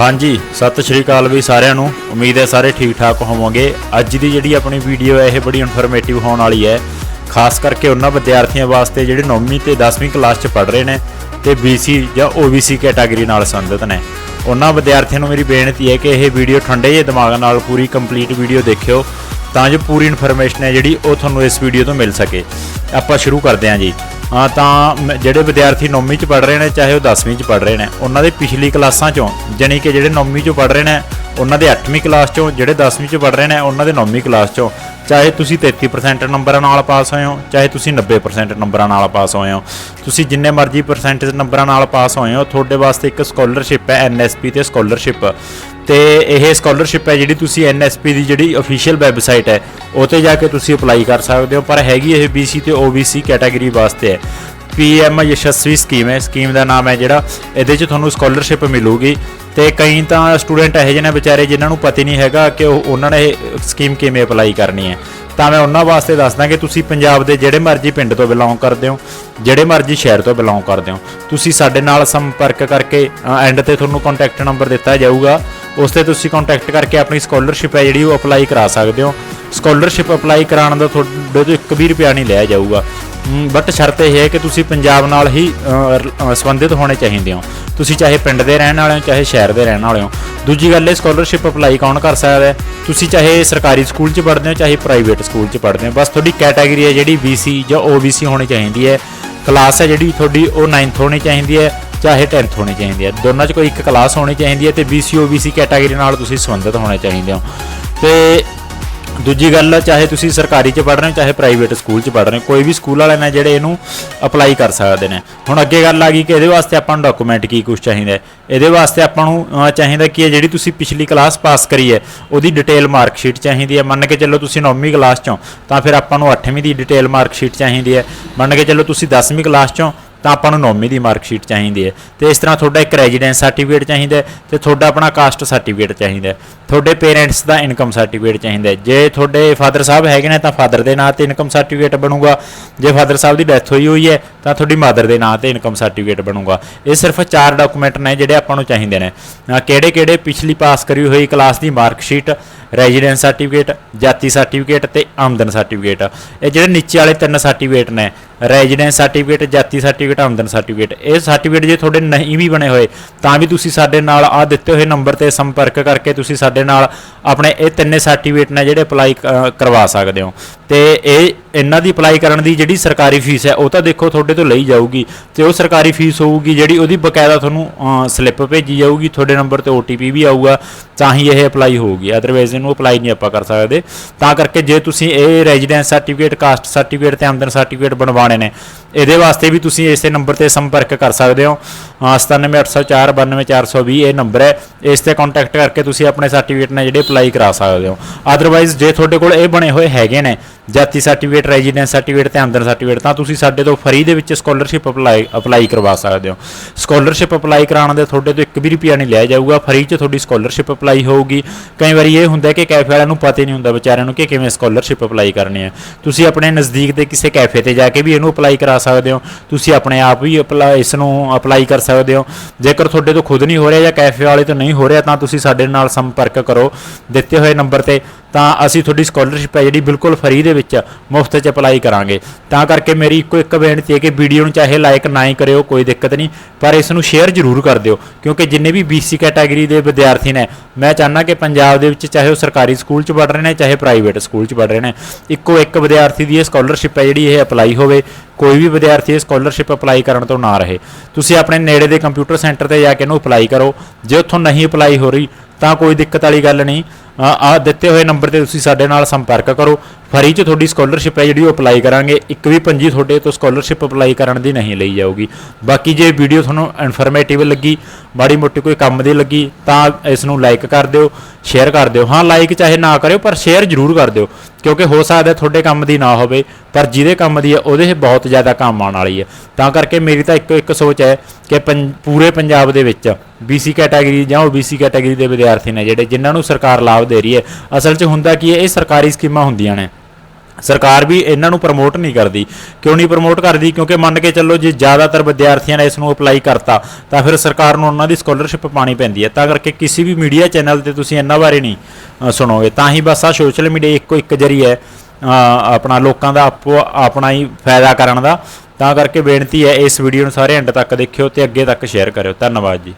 ਹਾਂਜੀ, ਸਤਿ ਸ਼੍ਰੀ ਅਕਾਲ ਵੀ ਸਾਰਿਆਂ ਨੂੰ। ਉਮੀਦ ਹੈ ਸਾਰੇ ਠੀਕ ਠਾਕ ਹੋਵੋਗੇ। ਅੱਜ ਦੀ ਜਿਹੜੀ ਆਪਣੀ ਵੀਡੀਓ ਹੈ, ਇਹ ਬੜੀ ਇਨਫੋਰਮੇਟਿਵ ਹੋਣ ਵਾਲੀ ਹੈ। ਖਾਸ ਕਰਕੇ ਉਹਨਾਂ ਵਿਦਿਆਰਥੀਆਂ ਵਾਸਤੇ ਜਿਹੜੇ 9ਵੀਂ ਤੇ 10ਵੀਂ ਕਲਾਸ 'ਚ ਪੜ੍ਹ ਰਹੇ ਨੇ ਤੇ BC ਜਾਂ OBC ਕੈਟਾਗਰੀ ਨਾਲ ਸੰਬੰਧਿਤ ਨੇ। ਉਹਨਾਂ ਵਿਦਿਆਰਥੀਆਂ ਨੂੰ ਮੇਰੀ ਬੇਨਤੀ ਹੈ ਕਿ ਇਹ ਵੀਡੀਓ ਠੰਡੇ ਜਿਹੇ ਦਿਮਾਗ ਨਾਲ ਪੂਰੀ ਕੰਪਲੀਟ ਵੀਡੀਓ ਦੇਖਿਓ, ਤਾਂ ਜੋ ਪੂਰੀ ਇਨਫੋਰਮੇਸ਼ਨ ਹੈ ਜਿਹੜੀ ਉਹ ਤੁਹਾਨੂੰ ਇਸ ਵੀਡੀਓ ਤੋਂ ਮਿਲ ਸਕੇ। ਆਪਾਂ ਸ਼ੁਰੂ ਕਰਦੇ ਹਾਂ ਜੀ। ਤਾਂ ਮ- ਜਿਹੜੇ ਵਿਦਿਆਰਥੀ 9ਵੀਂ ਚ ਪੜ੍ਹ ਰਹੇ ਨੇ, ਚਾਹੇ ਉਹ 10ਵੀਂ ਚ ਪੜ੍ਹ ਰਹੇ ਨੇ, ਉਹਨਾਂ ਦੇ ਪਿਛਲੀ ਕਲਾਸਾਂ ਚੋਂ, ਜਾਣੀ ਕਿ ਜਿਹੜੇ 9ਵੀਂ 'ਚੋਂ ਪੜ੍ਹ ਰਹੇ ਨੇ, ਉਹਨਾਂ ਦੇ 8ਵੀਂ ਕਲਾਸ ਚੋਂ, ਜਿਹੜੇ 10ਵੀਂ ਚ ਪੜ੍ਹ ਰਹੇ ਨੇ, ਉਹਨਾਂ ਦੇ 9ਵੀਂ ਕਲਾਸ ਚੋਂ ਚਾਹੇ ਤੁਸੀਂ 33% ਨੰਬਰਾਂ ਨਾਲ ਪਾਸ ਹੋਏ ਹੋ, ਚਾਹੇ ਤੁਸੀਂ 90% ਨੰਬਰਾਂ ਨਾਲ ਪਾਸ ਹੋਏ ਹੋ। ਤੁਸੀਂ ਜਿੰਨੇ ਮਰਜ਼ੀ ਪਰਸੈਂਟੇਜ ਨੰਬਰਾਂ ਨਾਲ ਪਾਸ ਹੋਏ ਹੋ, ਤੁਹਾਡੇ ਵਾਸਤੇ ਇੱਕ ਸਕਾਲਰਸ਼ਿਪ ਹੈ ਐਨਐਸਪੀ ਤੇ ਸਕਾਲਰਸ਼ਿਪ ਤੇ ਇਹ ਸਕਾਲਰਸ਼ਿਪ ਹੈ ਜਿਹੜੀ ਤੁਸੀਂ ਐਨਐਸਪੀ ਦੀ ਜਿਹੜੀ ਅਫੀਸ਼ੀਅਲ ਵੈਬਸਾਈਟ ਹੈ, ਉਹ ਤੇ ਜਾ ਕੇ ਤੁਸੀਂ ਅਪਲਾਈ ਕਰ ਸਕਦੇ ਹੋ, ਪਰ ਹੈਗੀ ਇਹ BC ਤੇ OBC ਕੈਟਾਗਰੀ ਵਾਸਤੇ ਹੈ। ਪੀਐਮ ਯਸ਼ਸਵੀ ਸਕੀਮ ਹੈ। ਸਕੀਮ ਦਾ ਨਾਮ ਹੈ ਜਿਹੜਾ, ਇਹਦੇ 'ਚ ਤੁਹਾਨੂੰ ਸਕਾਲਰਸ਼ਿਪ ਮਿਲੂਗੀ। ਤੇ ਕਈ ਤਾਂ ਸਟੂਡੈਂਟ ਇਹੋ ਜਿਹੇ ਨੇ ਵਿਚਾਰੇ ਜਿਨ੍ਹਾਂ ਨੂੰ ਪਤਾ ਹੀ ਨਹੀਂ ਹੈਗਾ ਕਿ ਉਹ ਉਹਨਾਂ ਨੇ ਇਹ ਸਕੀਮ ਕਿਵੇਂ ਅਪਲਾਈ ਕਰਨੀ ਹੈ। ਤਾਂ ਮੈਂ ਉਹਨਾਂ ਵਾਸਤੇ ਦੱਸਦਾ ਕਿ ਤੁਸੀਂ ਪੰਜਾਬ ਦੇ ਜਿਹੜੇ ਮਰਜ਼ੀ ਪਿੰਡ ਤੋਂ ਬਿਲੋਂਗ ਕਰਦੇ ਹੋ, ਜਿਹੜੇ ਮਰਜ਼ੀ ਸ਼ਹਿਰ ਤੋਂ ਬਿਲੋਂਗ ਕਰਦੇ ਹੋ। ਤੁਸੀਂ ਸਾਡੇ ਨਾਲ ਸੰਪਰਕ ਕਰਕੇ ਐਂਡ ਤੇ ਤੁਹਾਨੂੰ ਕੰਟੈਕਟ ਨੰਬਰ ਦਿੱਤਾ ਜਾਊਗਾ। ਉਸ ਤੇ ਤੁਸੀਂ ਕੰਟੈਕਟ ਕਰਕੇ ਆਪਣੀ ਸਕਾਲਰਸ਼ਿਪ ਹੈ ਜਿਹੜੀ ਉਹ ਅਪਲਾਈ ਕਰਾ ਸਕਦੇ ਹੋ। ਸਕਾਲਰਸ਼ਿਪ ਅਪਲਾਈ ਕਰਾਉਣ ਦਾ ਤੁਹਾਡੇ ਤੋਂ 1 ਵੀ ਰੁਪਿਆ ਨਹੀਂ ਲਿਆ ਜਾਊਗਾ। ਬਟ ਸ਼ਰਤ ਇਹ ਹੈ ਕਿ ਤੁਸੀਂ ਪੰਜਾਬ ਨਾਲ ਹੀ ਸੰਬੰਧਿਤ ਹੋਣੇ ਚਾਹੀਦੇ ਹੋ। ਤੁਸੀਂ ਚਾਹੇ ਪਿੰਡ ਦੇ ਰਹਿਣ ਵਾਲੇ ਹੋ, ਚਾਹੇ ਸ਼ਹਿਰ ਦੇ ਰਹਿਣ ਵਾਲੇ ਹੋ। ਦੂਜੀ ਗੱਲ, ਇਹ ਸਕਾਲਰਸ਼ਿਪ ਅਪਲਾਈ ਕੌਣ ਕਰ ਸਕਦਾ ਹੈ? ਤੁਸੀਂ ਚਾਹੇ ਸਰਕਾਰੀ ਸਕੂਲ 'ਚ ਪੜ੍ਹਦੇ ਹੋ, ਚਾਹੇ ਪ੍ਰਾਈਵੇਟ ਸਕੂਲ 'ਚ ਪੜ੍ਹਦੇ ਹੋ, ਬਸ ਤੁਹਾਡੀ ਕੈਟਾਗਰੀ ਹੈ ਜਿਹੜੀ BC ਜਾਂ OBC ਹੋਣੀ ਚਾਹੀਦੀ ਹੈ। ਕਲਾਸ ਹੈ ਜਿਹੜੀ ਤੁਹਾਡੀ, ਉਹ 9th ਹੋਣੀ ਚਾਹੀਦੀ ਹੈ, ਚਾਹੇ 10th ਹੋਣੀ ਚਾਹੀਦੀ ਹੈ। ਦੋਨਾਂ 'ਚ ਕੋਈ ਇੱਕ ਕਲਾਸ ਹੋਣੀ ਚਾਹੀਦੀ ਹੈ ਤੇ BC OBC ਕੈਟਾਗਰੀ ਨਾਲ ਤੁਸੀਂ ਸੰਬੰਧਿਤ ਹੋਣੇ ਚਾਹੀਦੇ ਹੋ। ਤੇ ਦੂਜੀ ਗੱਲ, ਚਾਹੇ ਤੁਸੀਂ ਸਰਕਾਰੀ ਚ ਪੜ੍ਹ ਰਹੇ ਹੋ, ਚਾਹੇ ਪ੍ਰਾਈਵੇਟ ਸਕੂਲ ਚ ਪੜ੍ਹ ਰਹੇ ਹੋ, ਕੋਈ ਵੀ ਸਕੂਲ ਵਾਲੇ ਨੇ ਜਿਹੜੇ ਇਹਨੂੰ ਅਪਲਾਈ ਕਰ ਸਕਦੇ ਨੇ। ਹੁਣ ਅੱਗੇ ਗੱਲ ਆ ਗਈ ਕਿ ਇਹਦੇ ਵਾਸਤੇ ਆਪਾਂ ਨੂੰ ਡਾਕੂਮੈਂਟ ਕੀ ਕੁਝ ਚਾਹੀਦਾ ਇਹਦੇ ਵਾਸਤੇ ਆਪਾਂ ਨੂੰ ਚਾਹੀਦਾ ਕਿ ਹੈ, ਜਿਹੜੀ ਤੁਸੀਂ ਪਿਛਲੀ ਕਲਾਸ ਪਾਸ ਕਰੀ ਹੈ, ਉਹਦੀ ਡਿਟੇਲ ਮਾਰਕ ਸ਼ੀਟ ਚਾਹੀਦੀ ਹੈ। ਮੰਨ ਕੇ ਚੱਲੋ ਤੁਸੀਂ 9ਵੀਂ ਕਲਾਸ ਚੋਂ, ਤਾਂ ਫਿਰ ਆਪਾਂ ਨੂੰ 8ਵੀਂ ਦੀ ਡਿਟੇਲ ਮਾਰਕ ਸ਼ੀਟ ਚਾਹੀਦੀ ਹੈ। ਮੰਨ ਕੇ ਚੱਲੋ ਤੁਸੀਂ 10ਵੀਂ ਕਲਾਸ ਚੋਂ ਤਾਂ ਆਪਾਂ ਨੂੰ 9ਵੀਂ ਦੀ ਮਾਰਕ ਸ਼ੀਟ ਚਾਹੀਦੀ ਹੈ। ਤੇ ਇਸ ਤਰ੍ਹਾਂ ਤੁਹਾਡਾ ਇੱਕ ਰੈਜ਼ੀਡੈਂਸ ਸਰਟੀਫਿਕੇਟ ਚਾਹੀਦਾ ਹੈ ਤੇ ਤੁਹਾਡਾ ਆਪਣਾ ਕਾਸਟ ਸਰਟੀਫਿਕੇਟ ਚਾਹੀਦਾ ਤੁਹਾਡੇ ਪੇਰੈਂਟਸ ਦਾ ਇਨਕਮ ਸਰਟੀਫਿਕੇਟ ਚਾਹੀਦਾ ਜੇ ਤੁਹਾਡੇ ਫਾਦਰ ਸਾਹਿਬ ਹੈਗੇ ਨੇ ਤਾਂ ਫਾਦਰ ਦੇ ਨਾਂ ਤੇ ਇਨਕਮ ਸਰਟੀਫਿਕੇਟ ਬਣੂਗਾ। ਜੇ ਫਾਦਰ ਸਾਹਿਬ ਦੀ ਡੈਥ ਹੋਈ ਹੋਈ ਹੈ ਤਾਂ ਤੁਹਾਡੀ ਮਦਰ ਦੇ ਨਾਂ ਤੇ ਇਨਕਮ ਸਰਟੀਫਿਕੇਟ ਬਣੂਗਾ। ਇਹ ਸਿਰਫ ਚਾਰ ਡਾਕੂਮੈਂਟ ਨੇ ਜਿਹੜੇ ਆਪਾਂ ਨੂੰ ਚਾਹੀਦੇ ਨੇ। ਕਿਹੜੇ ਕਿਹੜੇ ਪਿਛਲੀ ਪਾਸ ਕਰੀ ਹੋਈ ਕਲਾਸ ਦੀ ਮਾਰਕ ਸ਼ੀਟ ਰੈਜ਼ੀਡੈਂਸ ਸਰਟੀਫਿਕੇਟ ਜਾਤੀ ਸਰਟੀਫਿਕੇਟ ਤੇ ਆਮਦਨ ਸਰਟੀਫਿਕੇਟ ਇਹ ਜਿਹੜੇ ਨੀਚੇ ਵਾਲੇ ਤਿੰਨ ਸਰਟੀਫਿਕੇਟ ਨੇ ਰੈਜ਼ੀਡੈਂਸ ਸਰਟੀਫਿਕੇਟ, ਜਾਤੀ ਸਰਟੀਫਿਕੇਟ, ਆਮਦਨ ਸਰਟੀਫਿਕੇਟ। ਇਹ ਸਰਟੀਫਿਕੇਟ ਜੇ ਤੁਹਾਡੇ ਨਹੀਂ ਵੀ ਬਣੇ ਹੋਏ, ਤਾਂ ਵੀ ਤੁਸੀਂ ਸਾਡੇ ਨਾਲ ਆ ਦਿੱਤੇ ਹੋਏ ਨੰਬਰ ਤੇ ਸੰਪਰਕ ਕਰਕੇ ਤੁਸੀਂ ਸਾਡੇ ਨਾਲ ਆਪਣੇ ਇਹ ਤਿੰਨੇ ਸਰਟੀਫਿਕੇਟ ਨੇ ਜਿਹੜੇ ਅਪਲਾਈ ਕਰਵਾ ਸਕਦੇ ਹੋ। ਤੇ ਇਹ ਇਹਨਾਂ ਦੀ ਅਪਲਾਈ ਕਰਨ ਦੀ ਜਿਹੜੀ ਸਰਕਾਰੀ ਫੀਸ ਹੈ, ਉਹ ਤਾਂ ਦੇਖੋ ਤੁਹਾਡੇ ਤੋਂ ਲਈ ਜਾਊਗੀ ਤੇ ਉਹ ਸਰਕਾਰੀ ਫੀਸ ਹੋਊਗੀ ਜਿਹੜੀ ਉਹਦੀ ਬਕਾਇਦਾ ਤੁਹਾਨੂੰ ਸਲਿੱਪ ਭੇਜੀ ਜਾਊਗੀ, ਤੁਹਾਡੇ ਨੰਬਰ ਤੇ OTP ਵੀ ਆਊਗਾ, ਤਾਂ ਹੀ ਇਹ ਅਪਲਾਈ ਹੋਊਗੀ। ਅਦਰਵਾਈਜ਼ ਇਹਨੂੰ ਅਪਲਾਈ ਨਹੀਂ ਆਪਾਂ ਕਰ ਸਕਦੇ। ਤਾਂ ਕਰਕੇ ਜੇ ਤੁਸੀਂ ਇਹ ਰੈਜ਼ੀਡੈਂਸ ਸਰਟੀਫਿਕੇਟ ਕਾਸਟ ਸਰਟੀਫਿਕੇਟ ਤੇ ਆਮਦਨ ਸਰਟੀਫਿਕੇਟ ਬਣਵਾਉਣੇ ਨੇ, ਇਹਦੇ ਵਾਸਤੇ ਵੀ ਤੁਸੀਂ ਇਸੇ ਨੰਬਰ ਤੇ ਸੰਪਰਕ ਕਰ ਸਕਦੇ ਹੋ। ਅਹ 97804 92420 ਇਹ ਨੰਬਰ ਹੈ। ਇਸ ਤੇ ਕੰਟੈਕਟ ਕਰਕੇ ਤੁਸੀਂ ਆਪਣੇ ਸਰਟੀਫਿਕੇਟ ਨੇ ਜਿਹੜੇ ਅਪਲਾਈ ਕਰਾ ਸਕਦੇ ਹੋ। ਅਦਰਵਾਈਜ਼ ਜੇ ਤੁਹਾਡੇ ਕੋਲ ਇਹ ਬਣੇ ਹੋਏ ਹੈਗੇ ਨੇ ਜਾਤੀ ਸਰਟੀਫਿਕੇਟ ਰੈਜ਼ੀਡੈਂਸ ਸਰਟੀਫਿਕੇਟ ਤੇ ਆਮਦਨ ਸਰਟੀਫਿਕੇਟ ਤਾਂ ਤੁਸੀਂ ਸਾਡੇ ਤੋਂ ਫਰੀ ਦੇ ਵਿੱਚ ਸਕਾਲਰਸ਼ਿਪ ਅਪਲਾਈ ਅਪਲਾਈ ਕਰਵਾ ਸਕਦੇ ਹੋ। ਸਕਾਲਰਸ਼ਿਪ ਅਪਲਾਈ ਕਰਾਉਣ ਦੇ ਤੁਹਾਡੇ ਤੋਂ 1 ਵੀ ਰੁਪਿਆ ਨਹੀਂ ਲਿਆ ਜਾਊਗਾ ਫਰੀ 'ਚ ਤੁਹਾਡੀ ਸਕਾਲਰਸ਼ਿਪ ਅਪਲਾਈ ਹੋਊਗੀ। ਕਈ ਵਾਰੀ ਇਹ ਹੁੰਦਾ ਕਿ ਕੈਫੇ ਵਾਲਿਆਂ ਨੂੰ ਪਤਾ ਹੀ ਨਹੀਂ ਹੁੰਦਾ ਵਿਚਾਰਿਆਂ ਨੂੰ ਕਿ ਕਿਵੇਂ ਸਕਾਲਰਸ਼ਿਪ ਅਪਲਾਈ ਕਰਨੀ ਹੈ। ਤੁਸੀਂ ਆਪਣੇ ਨਜ਼ਦੀਕ ਦੇ ਕਿਸੇ ਕੈਫੇ ਤੇ ਜਾ ਕੇ ਵੀ ਇਹਨੂੰ ਅਪਲਾਈ ਕਰਾ ਸਕਦੇ ਹੋ। ਤੁਸੀਂ ਆਪਣੇ ਆਪ ਵੀ ਅਪਲਾਈ ਇਸ ਨੂੰ ਅਪਲਾਈ ਕਰ ਸਕਦੇ ਹੋ। ਜੇਕਰ ਤੁਹਾਡੇ ਤੋਂ ਖੁਦ ਨਹੀਂ ਹੋ ਰਿਹਾ ਜਾਂ ਕੈਫੇ ਵਾਲੇ ਤੋਂ ਨਹੀਂ ਹੋ ਰਿਹਾ, ਤਾਂ ਤੁਸੀਂ ਸਾਡੇ ਨਾਲ ਸੰਪਰਕ ਕਰੋ ਦਿੱਤੇ ਹੋਏ ਨੰਬਰ ਤੇ। ਤਾਂ ਅਸੀਂ ਤੁਹਾਡੀ ਸਕਾਲਰਸ਼ਿਪ ਹੈ ਜਿਹੜੀ ਬਿਲਕੁਲ ਫਰੀ ਦੇ ਵਿੱਚ ਮੁਫਤ 'ਚ ਅਪਲਾਈ ਕਰਾਂਗੇ। ਤਾਂ ਕਰਕੇ ਮੇਰੀ ਇੱਕੋ ਇੱਕ ਬੇਨਤੀ ਹੈ ਕਿ ਵੀਡੀਓ ਨੂੰ ਚਾਹੇ ਲਾਈਕ ਨਾ ਹੀ ਕਰਿਓ, ਕੋਈ ਦਿੱਕਤ ਨਹੀਂ। ਪਰ ਇਸ ਨੂੰ ਸ਼ੇਅਰ ਜ਼ਰੂਰ ਕਰ ਦਿਓ, ਕਿਉਂਕਿ ਜਿੰਨੇ ਵੀ BC ਕੈਟਾਗਰੀ ਦੇ ਵਿਦਿਆਰਥੀ ਨੇ, ਮੈਂ ਚਾਹੁੰਦਾ ਕਿ ਪੰਜਾਬ ਦੇ ਵਿੱਚ ਚਾਹੇ ਉਹ ਸਰਕਾਰੀ ਸਕੂਲ 'ਚ ਪੜ੍ਹ ਰਹੇ ਨੇ, ਚਾਹੇ ਪ੍ਰਾਈਵੇਟ ਸਕੂਲ 'ਚ ਪੜ੍ਹ ਰਹੇ ਨੇ, ਇੱਕੋ ਇੱਕ ਵਿਦਿਆਰਥੀ ਦੀ ਇਹ ਸਕਾਲਰਸ਼ਿਪ ਹੈ ਜਿਹੜੀ ਇਹ ਅਪਲਾਈ ਹੋਵੇ, ਕੋਈ ਵੀ ਵਿਦਿਆਰਥੀ ਇਹ ਸਕਾਲਰਸ਼ਿਪ ਅਪਲਾਈ ਕਰਨ ਤੋਂ ਨਾ ਰਹੇ। ਤੁਸੀਂ ਆਪਣੇ ਨੇੜੇ ਦੇ ਕੰਪਿਊਟਰ ਸੈਂਟਰ ਤੇ ਜਾ ਕੇ ਇਹਨੂੰ ਅਪਲਾਈ ਕਰੋ। ਜੇ ਉੱਥੋਂ ਨਹੀਂ ਅਪਲਾਈ ਹੋ ਰਹੀ, ਤਾਂ ਕੋਈ ਦਿੱਕਤ ਵਾਲੀ ਗੱਲ ਨਹੀਂ। ਆ ਦਿੱਤੇ ਹੋਏ ਨੰਬਰ ਤੇ ਤੁਸੀਂ ਸਾਡੇ ਨਾਲ ਸੰਪਰਕ ਕਰੋ। ਫਰੀ ਚ ਤੁਹਾਡੀ ਸਕਾਲਰਸ਼ਿਪ ਹੈ ਜਿਹੜੀ ਉਹ ਅਪਲਾਈ ਕਰਾਂਗੇ। ਇੱਕ ਵੀ ਪੰਜੀ ਤੁਹਾਡੇ ਤੋਂ ਸਕਾਲਰਸ਼ਿਪ ਅਪਲਾਈ ਕਰਨ ਦੀ ਨਹੀਂ ਲਈ ਜਾਊਗੀ। ਬਾਕੀ ਜੇ ਵੀਡੀਓ ਤੁਹਾਨੂੰ ਇਨਫੋਰਮੇਟਿਵ ਲੱਗੀ, ਮਾੜੀ ਮੋਟੀ ਕੋਈ ਕੰਮ ਦੀ ਲੱਗੀ, ਤਾਂ ਇਸ ਨੂੰ ਲਾਈਕ ਕਰ ਦਿਓ ਸ਼ੇਅਰ ਕਰ ਦਿਓ। ਹਾਂ ਲਾਈਕ ਚਾਹੇ ਨਾ ਕਰਿਓ, ਪਰ ਸ਼ੇਅਰ ਜ਼ਰੂਰ ਕਰ ਦਿਓ। ਕਿਉਂਕਿ ਹੋ ਸਕਦਾ ਤੁਹਾਡੇ ਕੰਮ ਦੀ ਨਾ ਹੋਵੇ, ਪਰ ਜਿਹਦੇ ਕੰਮ ਦੀ ਹੈ, ਉਹਦੇ ਬਹੁਤ ਜ਼ਿਆਦਾ ਕੰਮ ਆਉਣ ਵਾਲੀ ਹੈ। ਤਾਂ ਕਰਕੇ ਮੇਰੀ ਤਾਂ ਇੱਕੋ ਇੱਕ ਸੋਚ ਹੈ ਕਿ ਪੰ- ਪੂਰੇ ਪੰਜਾਬ ਦੇ ਵਿੱਚ BC ਕੈਟਾਗਰੀ ਜਾਂ OBC ਕੈਟਾਗਰੀ ਦੇ ਵਿਦਿਆਰਥੀ ਨੇ ਜਿਹੜੇ, ਜਿਨ੍ਹਾਂ ਨੂੰ ਸਰਕਾਰ ਲਾਭ ਦੇ ਰਹੀ ਹੈ। ਅਸਲ 'ਚ ਹੁੰਦਾ ਕੀ ਹੈ, ਇਹ ਸਰਕਾਰੀ ਸਕੀਮਾਂ ਹੁੰਦੀਆਂ ਨੇ। ਸਰਕਾਰ ਵੀ ਇਹਨਾਂ ਨੂੰ ਪ੍ਰਮੋਟ ਨਹੀਂ ਕਰਦੀ। ਕਿਉਂ ਨਹੀਂ ਪ੍ਰਮੋਟ ਕਰਦੀ? ਕਿਉਂਕਿ ਮੰਨ ਕੇ ਚੱਲੋ ਜੇ ਜ਼ਿਆਦਾਤਰ ਵਿਦਿਆਰਥੀਆਂ ਨੇ ਇਸ ਨੂੰ ਅਪਲਾਈ ਕਰਤਾ, ਤਾਂ ਫਿਰ ਸਰਕਾਰ ਨੂੰ ਉਹਨਾਂ ਦੀ ਸਕਾਲਰਸ਼ਿਪ ਪਾਣੀ ਪੈਂਦੀ ਹੈ। ਤਾਂ ਕਰਕੇ ਕਿਸੇ ਵੀ ਮੀਡੀਆ ਚੈਨਲ ਤੇ ਤੁਸੀਂ ਇਹਨਾਂ ਬਾਰੇ ਨਹੀਂ ਸੁਣੋਗੇ। ਤਾਂ ਹੀ ਬਸ ਆ ਸੋਸ਼ਲ ਮੀਡੀਆ ਇੱਕੋ ਇੱਕ ਜਰੀਆ ਹੈ ਆਪਣਾ ਲੋਕਾਂ ਦਾ ਆਪੋ, ਆਪਣਾ ਹੀ ਫਾਇਦਾ ਕਰਨ ਦਾ। ਤਾਂ ਕਰਕੇ ਬੇਨਤੀ ਹੈ ਇਸ ਵੀਡੀਓ ਨੂੰ ਸਾਰੇ ਐਂਡ ਤੱਕ ਦੇਖਿਓ ਤੇ ਅੱਗੇ ਤੱਕ ਸ਼ੇਅਰ ਕਰਿਓ। ਧੰਨਵਾਦ ਜੀ।